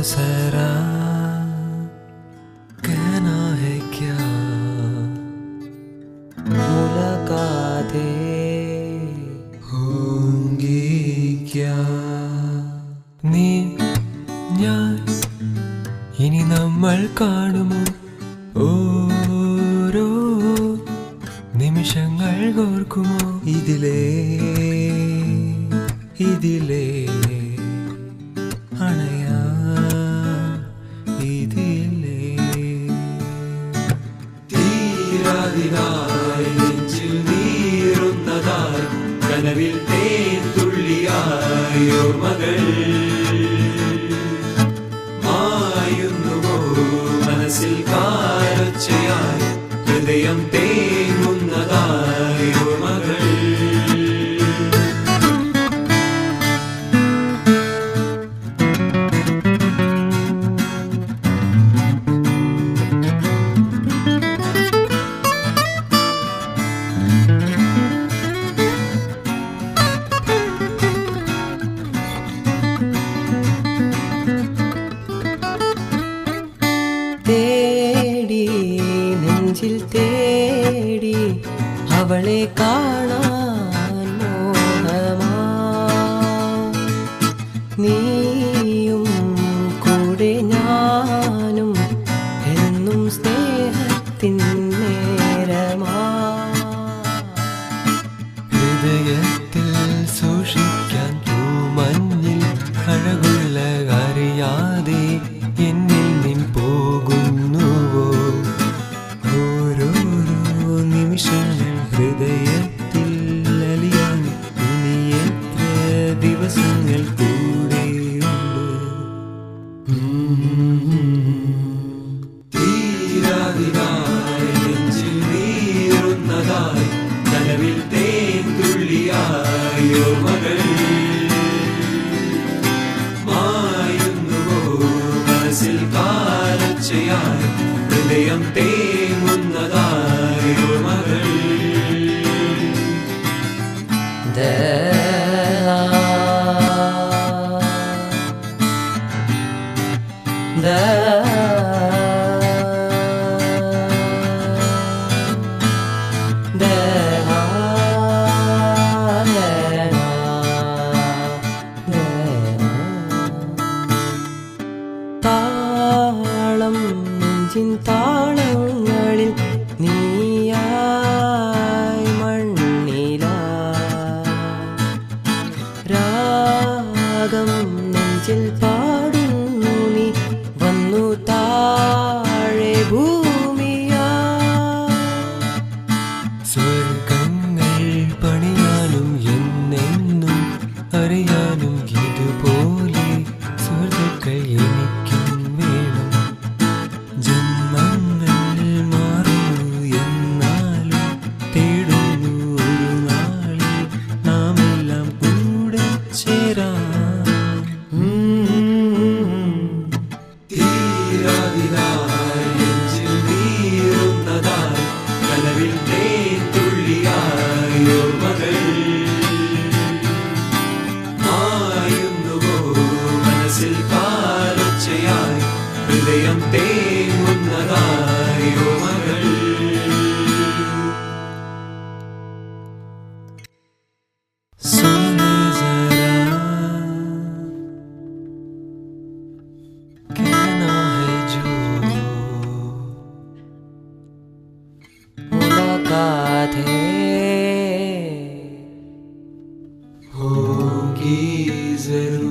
आसरा कहना है क्या मुलाकातें होंगी क्या നീ ഞാൻ ഇനി നമ്മൾ കാണുമോ? ഓരോ നിമിഷങ്ങൾ ഓർക്കുമോ? ഇതിലേ ഇതിലേ. നനവിൽ തേത്തുള്ളിയായോർമകൾ മായുന്നുവോ മനസ്സിൽ കാ തേടി അവളെ കാണാൻ മോഹമാ. നീയും കൂടെ ഞാനും എന്നും സ്നേഹത്തിൻ നേരമാ. ഹൃദയത്തിൽ സൂക്ഷിക്കും ante നെഞ്ചിൽ പാടുന്നു നീ. വന്നു താഴെ ഭൂമിയാ. സ്വർഗ Say